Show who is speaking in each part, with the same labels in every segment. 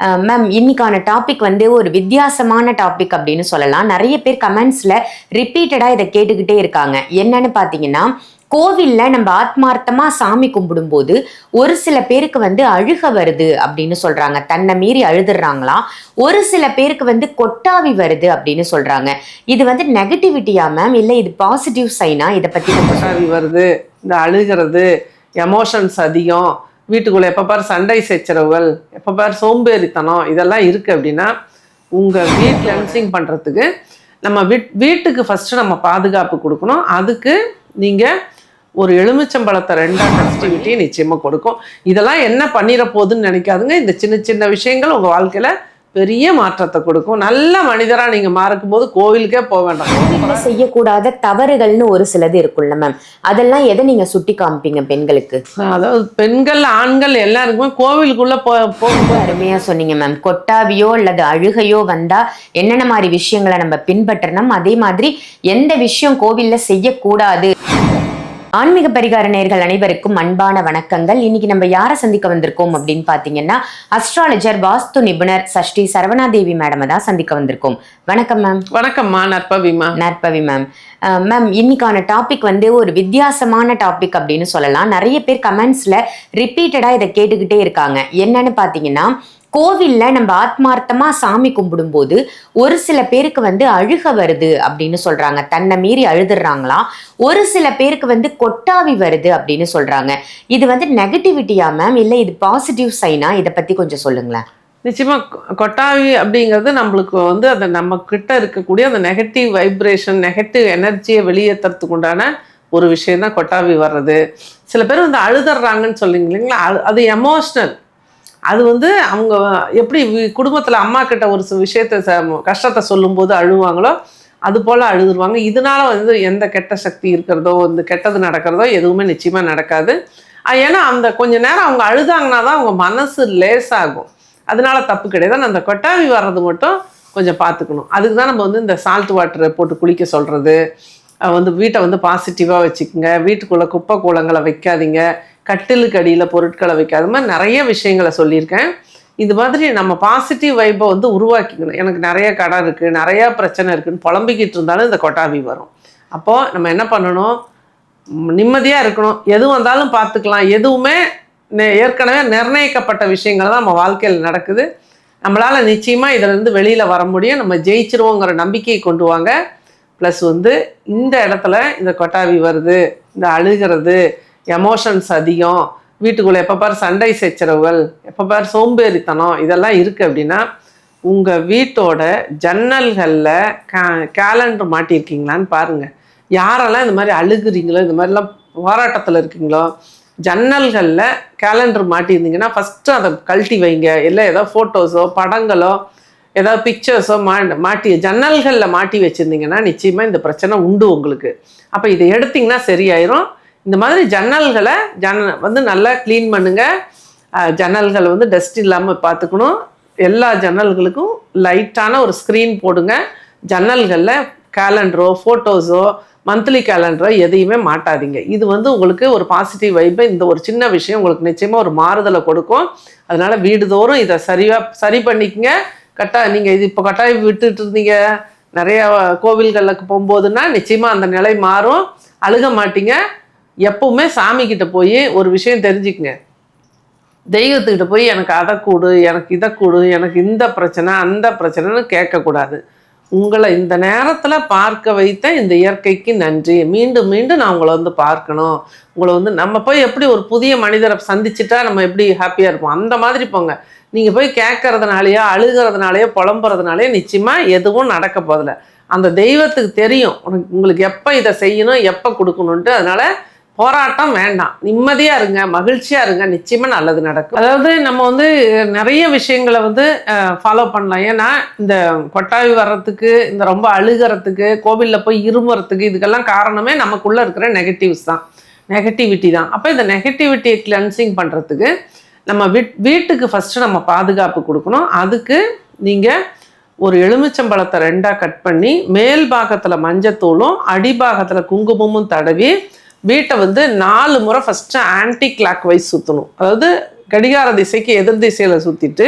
Speaker 1: Ma'am இன்னைக்கான topic வந்து ஒரு வித்தியாசமான டாபிக் அப்படின்னு சொல்லலாம். நிறைய பேர் கமெண்ட்ஸில் ரிப்பீட்டடாக இதை கேட்டுக்கிட்டே இருக்காங்க. என்னன்னு பார்த்தீங்கன்னா கோவிலில் நம்ம ஆத்மார்த்தமாக சாமி கும்பிடும்போது ஒரு சில பேருக்கு வந்து அழுக வருது அப்படின்னு சொல்கிறாங்க தன்னை மீறி அழுதுறாங்களாம் ஒரு சில பேருக்கு வந்து கொட்டாவி வருது அப்படின்னு சொல்கிறாங்க இது வந்து நெகட்டிவிட்டியா மேம் இல்லை இது பாசிட்டிவ் சைனா இதை பற்றி
Speaker 2: கொட்டாவி வருது இந்த அழுகிறது எமோஷன்ஸ் அதிகம் வீட்டுக்குள்ள எப்போ சண்டை சச்சரவுகள் எப்போ சோம்பேறித்தனம் இதெல்லாம் இருக்கு அப்படின்னா உங்க வீட் கிளென்சிங் பண்றதுக்கு நம்ம வீட் வீட்டுக்கு ஃபர்ஸ்ட் நம்ம பாதுகாப்பு கொடுக்கணும். அதுக்கு நீங்க ஒரு எலுமிச்சம்பழத்தை ரெண்டா கன்ஸ்டிவிட்டி நிச்சயமா கொடுக்கும். இதெல்லாம் என்ன பண்ணிட போகுதுன்னு நினைக்காதுங்க. இந்த சின்ன சின்ன விஷயங்கள் உங்க வாழ்க்கையில பெரிய மாற்றத்தை கொடுக்கும். நல்ல மனிதரா நீங்க மாறுக்கும் போது கோவிலுக்கே போக வேண்டாம்.
Speaker 1: கோவில்ல செய்யக்கூடாத தவறுகள்னு ஒரு சிலது இருக்குல்ல மேம் அதெல்லாம் எதை நீங்க சுட்டி காமிப்பீங்க பெண்களுக்கு?
Speaker 2: அதாவது பெண்கள் ஆண்கள் எல்லாருக்குமே கோவிலுக்குள்ள போ போகும்போது
Speaker 1: அருமையா சொன்னீங்க மேம் கொட்டாவியோ அல்லது அழுகையோ வந்தா என்னென்ன மாதிரி விஷயங்களை நம்ம பின்பற்றணும்? அதே மாதிரி எந்த விஷயம் கோவில்ல செய்யக்கூடாது? ஆன்மீக பரிகார நேயர்கள் அனைவருக்கும் அன்பான வணக்கங்கள். இன்னைக்கு நம்ம யாரை சந்திக்க வந்திருக்கோம் அப்படின்னு பாத்தீங்கன்னா அஸ்ட்ராலஜர் வாஸ்து நிபுணர் சஷ்டி சரவணாதேவி மேடம் தான் சந்திக்க வந்திருக்கோம். வணக்கம் மேம்
Speaker 2: வணக்கம்மா நற்பவிமா
Speaker 1: நற்பவி மேம் மேம் இன்னைக்கான டாபிக் வந்து ஒரு வித்தியாசமான டாபிக் அப்படின்னு சொல்லலாம். நிறைய பேர் கமெண்ட்ஸ்ல ரிப்பீட்டடா இதை கேட்டுக்கிட்டே இருக்காங்க. என்னன்னு பாத்தீங்கன்னா கோவிலில் நம்ம ஆத்மார்த்தமாக சாமி கும்பிடும்போது ஒரு சில பேருக்கு வந்து அழுக வருது அப்படின்னு சொல்கிறாங்க தன்னை மீறி அழுதுறாங்களாம் ஒரு சில பேருக்கு வந்து கொட்டாவி வருது அப்படின்னு சொல்கிறாங்க இது வந்து நெகட்டிவிட்டியா மேம் இல்லை இது பாசிட்டிவ் சைனா இதை பற்றி கொஞ்சம் சொல்லுங்களேன்.
Speaker 2: நிச்சயமாக கொட்டாவி அப்படிங்கிறது நம்மளுக்கு வந்து அந்த நம்ம கிட்ட இருக்கக்கூடிய அந்த நெகட்டிவ் வைப்ரேஷன் நெகட்டிவ் எனர்ஜியை வெளியேற்றுறதுக்கு உண்டான ஒரு விஷயம் தான் கொட்டாவி வர்றது. சில பேர் வந்து அழுதுறாங்கன்னு சொல்லிங்க இல்லைங்களா? அது- அது எமோஷ்னல் அது வந்து அவங்க எப்படி குடும்பத்தில் அம்மா கிட்ட ஒரு விஷயத்த ச- கஷ்டத்தை சொல்லும்போது அழுவாங்களோ அது போல் அழுதுருவாங்க. இதனால வந்து எந்த கெட்ட சக்தி இருக்கிறதோ இந்த கெட்டது நடக்கிறதோ எதுவுமே நிச்சயமாக நடக்காது. ஏன்னா அந்த கொஞ்ச நேரம் அவங்க அழுதாங்கன்னா தான் அவங்க மனசு லேசாகும். அதனால தப்பு கிடையாது. அந்த கொட்டாவி வர்றது மட்டும் கொஞ்சம் பார்த்துக்கணும் அதுக்கு தான் நம்ம வந்து இந்த சால்ட் வாட்டரை போட்டு குளிக்க சொல்கிறது வந்து வீட்டை வந்து பாசிட்டிவாக வச்சுக்கோங்க. வீட்டுக்குள்ளே குப்பை கூலங்களை வைக்காதீங்க. கட்டிலுக்கு அடியில் பொருட்களை வைக்காத மாதிரி நிறைய விஷயங்களை சொல்லியிருக்கேன். இது மாதிரி நம்ம பாசிட்டிவ் வைப்பை வந்து உருவாக்கிக்கணும். எனக்கு நிறைய கடன் இருக்குது நிறையா பிரச்சனை இருக்குதுன்னு புலம்பிக்கிட்டு இருந்தாலும் இந்த கொட்டாவி வரும். அப்போது நம்ம என்ன பண்ணணும்? நிம்மதியாக இருக்கணும். எது வந்தாலும் பார்த்துக்கலாம். எதுவுமே நெ- ஏற்கனவே நிர்ணயிக்கப்பட்ட விஷயங்கள் தான் நம்ம வாழ்க்கையில் நடக்குது. நம்மளால் நிச்சயமாக இதிலேருந்து வெளியில் வர முடியும். நம்ம ஜெயிச்சிருவோங்கிற நம்பிக்கையை கொண்டு வாங்க. ப்ளஸ் வந்து இந்த இடத்துல இந்த கொட்டாவி வருது இந்த அழுகிறது எமோஷன்ஸ் அதிகம். வீட்டுக்குள்ளே எப்போ பார் சண்டை சச்சரவுகள் எப்போ பார் சோம்பேறித்தனம் இதெல்லாம் இருக்குது அப்படின்னா உங்கள் வீட்டோட ஜன்னல்களில் கே கேலண்டர் மாட்டியிருக்கீங்களான்னு பாருங்கள் யாரெல்லாம் இந்த மாதிரி அழுகுறீங்களோ இந்த மாதிரிலாம் போராட்டத்தில் இருக்கீங்களோ ஜன்னல்களில் கேலண்டர் மாட்டியிருந்தீங்கன்னா ஃபஸ்ட்டு அதை கழட்டி வைங்க. இல்லை ஏதோ ஃபோட்டோஸோ படங்களோ ஏதாவது பிக்சர்ஸோ மா மாட்டி ஜன்னல்களில் மாட்டி வச்சுருந்தீங்கன்னா நிச்சயமாக இந்த பிரச்சனை உண்டு உங்களுக்கு. அப்போ இதை எடுத்திங்கன்னா சரியாயிரும். இந்த மாதிரி ஜன்னல்களை ஜன்ன வந்து நல்லா க்ளீன் பண்ணுங்கள் ஜன்னல்களை வந்து டஸ்ட் இல்லாமல் பார்த்துக்கணும். எல்லா ஜன்னல்களுக்கும் லைட்டான ஒரு ஸ்க்ரீன் போடுங்க. ஜன்னல்களில் கேலண்டரோ ஃபோட்டோஸோ மந்த்லி கேலண்டரோ எதையுமே மாட்டாதீங்க. இது வந்து உங்களுக்கு ஒரு பாசிட்டிவ் வைப்பு இந்த ஒரு சின்ன விஷயம் உங்களுக்கு நிச்சயமாக ஒரு மாறுதலை கொடுக்கும். அதனால வீடுதோறும் இதை சரியாக சரி பண்ணிக்கங்க. கட்டாய நீங்கள் இது இப்போ கட்டாயம் விட்டுட்டு இருந்தீங்க. நிறையா கோவில்களுக்கு போகும்போதுன்னா நிச்சயமாக அந்த நிலை மாறும். அழுக மாட்டீங்க. எப்பவுமே சாமி கிட்ட போய் ஒரு விஷயம் தெரிஞ்சுக்குங்க. தெய்வத்துக்கிட்ட போய் எனக்கு அதை கூடு எனக்கு இதை கூடு எனக்கு இந்த பிரச்சனை அந்த பிரச்சனைன்னு கேட்கக்கூடாது. உங்களை இந்த நேரத்தில் பார்க்க வைத்த இந்த இயற்கைக்கு நன்றி. மீண்டும் மீண்டும் நான் உங்களை வந்து பார்க்கணும். உங்களை வந்து நம்ம போய் எப்படி ஒரு புதிய மனிதரை சந்திச்சிட்டா நம்ம எப்படி ஹாப்பியாக இருப்போம்? அந்த மாதிரி போங்க. நீங்கள் போய் கேட்கறதுனாலயோ அழுகிறதுனாலயோ புலம்புறதுனாலயோ நிச்சயமாக எதுவும் நடக்க போதில்லை அந்த தெய்வத்துக்கு தெரியும். உனக்கு உங்களுக்கு எப்போ இதை செய்யணும் எப்போ கொடுக்கணுன்ட்டு அதனால போராட்டம் வேண்டாம். நிம்மதியாக இருங்க மகிழ்ச்சியாக இருங்க நிச்சயமாக நல்லது நடக்கும். அதாவது நம்ம வந்து நிறைய விஷயங்களை வந்து ஃபாலோ பண்ணலாம். ஏன்னா இந்த கொட்டாவி வர்றதுக்கு இந்த ரொம்ப அழுகிறதுக்கு கோவிலில் போய் இருமுறதுக்கு இதுக்கெல்லாம் காரணமே நமக்குள்ளே இருக்கிற நெகட்டிவ்ஸ் தான். நெகட்டிவிட்டி தான். அப்போ இந்த நெகட்டிவிட்டியை கிளென்சிங் பண்ணுறதுக்கு நம்ம வீட் வீட்டுக்கு ஃபஸ்ட்டு நம்ம பாதுகாப்பு கொடுக்கணும். அதுக்கு நீங்கள் ஒரு எலுமிச்சம்பழத்தை ரெண்டாக கட் பண்ணி மேல் பாகத்தில் மஞ்சத்தூளும் அடிபாகத்தில் குங்குமமும் தடவி வீட்டை வந்து நாலு முறை ஃபஸ்ட்டு ஆன்டி கிளாக் வைஸ் சுற்றணும் அதாவது கடிகார திசைக்கு எதிர் திசையில் சுற்றிட்டு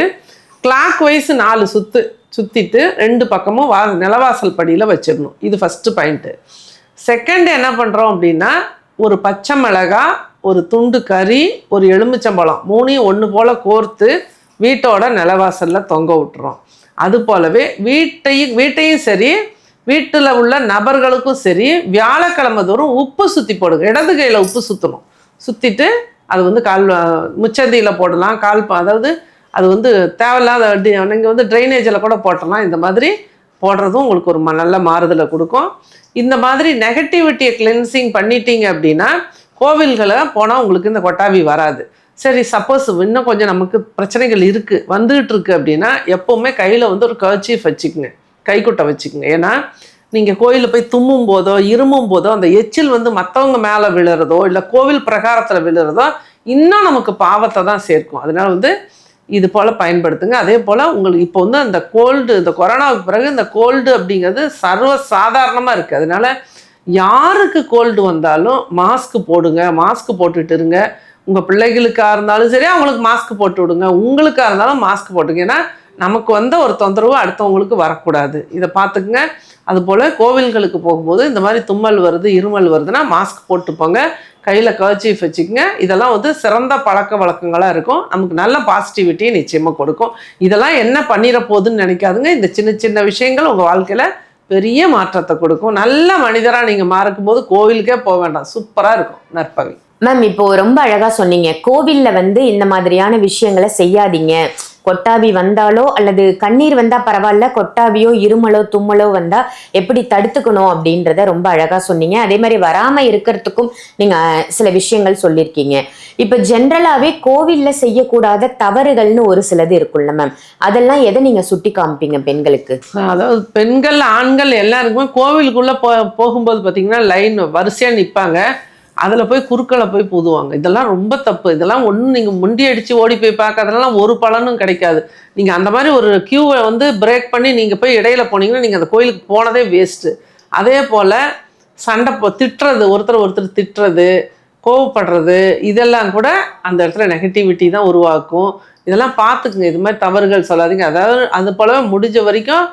Speaker 2: கிளாக் வைஸ் நாலு சுற்று சுற்றிட்டு ரெண்டு பக்கமும் வா நிலவாசல் படியில் வச்சிடணும். இது ஃபஸ்ட்டு பாயிண்ட்டு செகண்ட் என்ன பண்ணுறோம் அப்படின்னா ஒரு பச்சை மிளகாய் ஒரு துண்டு கறி ஒரு எலுமிச்சம்பழம் மூணையும் ஒன்று போல் கோர்த்து வீட்டோட நிலவாசலில் தொங்க விட்டுறோம். அது போலவே வீட்டையும் வீட்டையும் சரி வீட்டில் உள்ள நபர்களுக்கும் சரி வியாழக்கிழமை தோறும் உப்பு சுற்றி போடுங்க. இடது கையில் உப்பு சுற்றணும் சுற்றிட்டு அது வந்து கால் முச்சந்தியில் போடலாம். கால் அதாவது அது வந்து தேவையில்லாத நீங்கள் வந்து ட்ரைனேஜில் கூட போட்டலாம். இந்த மாதிரி போடுறதும் உங்களுக்கு ஒரு ம- நல்ல மாறுதலை கொடுக்கும். இந்த மாதிரி நெகட்டிவிட்டியை கிளென்சிங் பண்ணிட்டீங்க அப்படின்னா கோவில்களை போனால் உங்களுக்கு இந்த கொட்டாவி வராது. சரி சப்போஸ் இன்னும் கொஞ்சம் நமக்கு பிரச்சனைகள் இருக்குது வந்துகிட்டு இருக்கு அப்படின்னா எப்போவுமே கையில் வந்து ஒரு கர்ச்சீஃப் வச்சுக்கோங்க. கைக்குட்டை வச்சுக்கோங்க. ஏன்னா நீங்கள் கோயிலில் போய் தும்மும் போதோ இருமும் போதோ அந்த எச்சில் வந்து மற்றவங்க மேலே விழுறதோ இல்லை கோவில் பிரகாரத்தில் விழுறதோ இன்னும் நமக்கு பாவத்தை தான் சேர்க்கும். அதனால வந்து இது போல் பயன்படுத்துங்க. அதே போல் உங்களுக்கு இப்போ வந்து அந்த கோல்டு இந்த கொரோனாவுக்கு பிறகு இந்த கோல்டு அப்படிங்கிறது சர்வ சாதாரணமாக இருக்குது அதனால யாருக்கு கோல்டு வந்தாலும் மாஸ்க் போடுங்க மாஸ்க் போட்டுட்டு இருங்க. உங்கள் பிள்ளைகளுக்காக இருந்தாலும் சரி அவங்களுக்கு மாஸ்க் போட்டு விடுங்க. உங்களுக்காக இருந்தாலும் மாஸ்க் போட்டுங்க. ஏன்னா நமக்கு வந்த ஒரு தொந்தரவு அடுத்தவங்களுக்கு வரக்கூடாது. இதை பார்த்துக்குங்க. அதுபோல் கோவில்களுக்கு போகும்போது இந்த மாதிரி தும்மல் வருது இருமல் வருதுன்னா மாஸ்க் போட்டு போங்க கையில் கர்ச்சீஃப் வச்சுக்கோங்க. இதெல்லாம் வந்து சிறந்த பழக்க வழக்கங்களாக இருக்கும். நமக்கு நல்ல பாசிட்டிவிட்டியை நிச்சயமாக கொடுக்கும். இதெல்லாம் என்ன பண்ணிட போகுதுன்னு நினைக்காதுங்க. இந்த சின்ன சின்ன விஷயங்கள் உங்கள் வாழ்க்கையில் பெரிய மாற்றத்தை கொடுக்கும். நல்ல மனிதராக நீங்கள் மாறக்கும் போது கோவிலுக்கே போக வேண்டாம். சூப்பராக இருக்கும். நற்பவி
Speaker 1: மேம் இப்போ ரொம்ப அழகா சொன்னீங்க. கோவில்ல வந்து இந்த மாதிரியான விஷயங்களை செய்யாதீங்க. கொட்டாவி வந்தாலோ அல்லது கண்ணீர் வந்தா பரவாயில்ல கொட்டாவியோ இருமலோ தும்மலோ வந்தா எப்படி தடுத்துக்கணும் அப்படின்றத ரொம்ப அழகா சொன்னீங்க. அதே மாதிரி வராம இருக்கிறதுக்கும் நீங்க சில விஷயங்கள் சொல்லியிருக்கீங்க. இப்ப ஜென்ரலாவே கோவில்ல செய்யக்கூடாத தவறுகள்னு ஒரு சிலது இருக்குல்ல மேம் அதெல்லாம் எதை நீங்க சுட்டி காமிப்பீங்க பெண்களுக்கு?
Speaker 2: அதாவது பெண்கள் ஆண்கள் எல்லாருக்குமே கோவிலுக்குள்ளே போ போகும்போது பார்த்தீங்கன்னா லைன் வரிசையாக நிற்பாங்க அதில் போய் குறுக்களை போய் புதுவாங்க. இதெல்லாம் ரொம்ப தப்பு. இதெல்லாம் ஒன்றும் நீங்கள் முண்டி அடித்து ஓடி போய் பார்க்கறதுலாம் ஒரு பலனும் கிடைக்காது. நீங்கள் அந்த மாதிரி ஒரு க்யூவை வந்து பிரேக் பண்ணி நீங்கள் போய் இடையில போனீங்கன்னா நீங்கள் அந்த கோயிலுக்கு போனதே வேஸ்ட்டு அதே போல் சண்டை போ திட்டுறது ஒருத்தர் ஒருத்தர் திட்டுறது கோவப்படுறது இதெல்லாம் கூட அந்த இடத்துல நெகட்டிவிட்டி தான் உருவாக்கும். இதெல்லாம் பார்த்துக்குங்க. இது மாதிரி தவறுகள் சொல்லாதீங்க. அதாவது அது போலவே முடிஞ்ச வரைக்கும்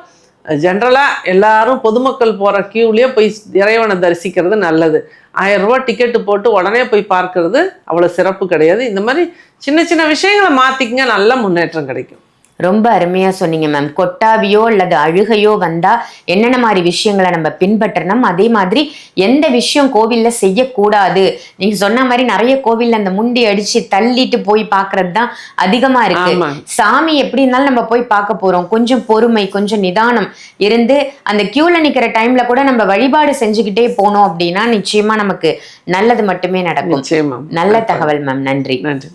Speaker 2: ஜென்ரலாக எல்லாரும் பொதுமக்கள் போகிற கியூலேயே போய் இறைவனை தரிசிக்கிறது நல்லது. ஆயிரம் ரூபா டிக்கெட்டு போட்டு உடனே போய் பார்க்கறது அவ்வளோ சிறப்பு கிடையாது. இந்த மாதிரி சின்ன சின்ன விஷயங்களை மாற்றிக்கங்க நல்ல முன்னேற்றம் கிடைக்கும்.
Speaker 1: ரொம்ப அருமையா சொன்னீங்க மேம் கொட்டாவியோ அல்லது அழுகையோ வந்தா என்னென்ன மாதிரி விஷயங்களை நம்ம பின்பற்றணும்? அதே மாதிரி எந்த விஷயம் கோவில்ல செய்யக்கூடாது? நீங்க சொன்ன மாதிரி நிறைய கோவில்ல அந்த முண்டி அடிச்சு தள்ளிட்டு போய் பார்க்கிறது தான் அதிகமா இருக்கு. சாமி எப்படி இருந்தாலும் நம்ம போய் பார்க்க போறோம். கொஞ்சம் பொறுமை கொஞ்சம் நிதானம் இருந்து அந்த கியூல நிக்கிற டைம்ல கூட நம்ம வழிபாடு செஞ்சுக்கிட்டே போனோம் அப்படின்னா நிச்சயமா நமக்கு நல்லது மட்டுமே நடக்கும். நல்ல தகவல் மேம் நன்றி.
Speaker 2: நன்றி.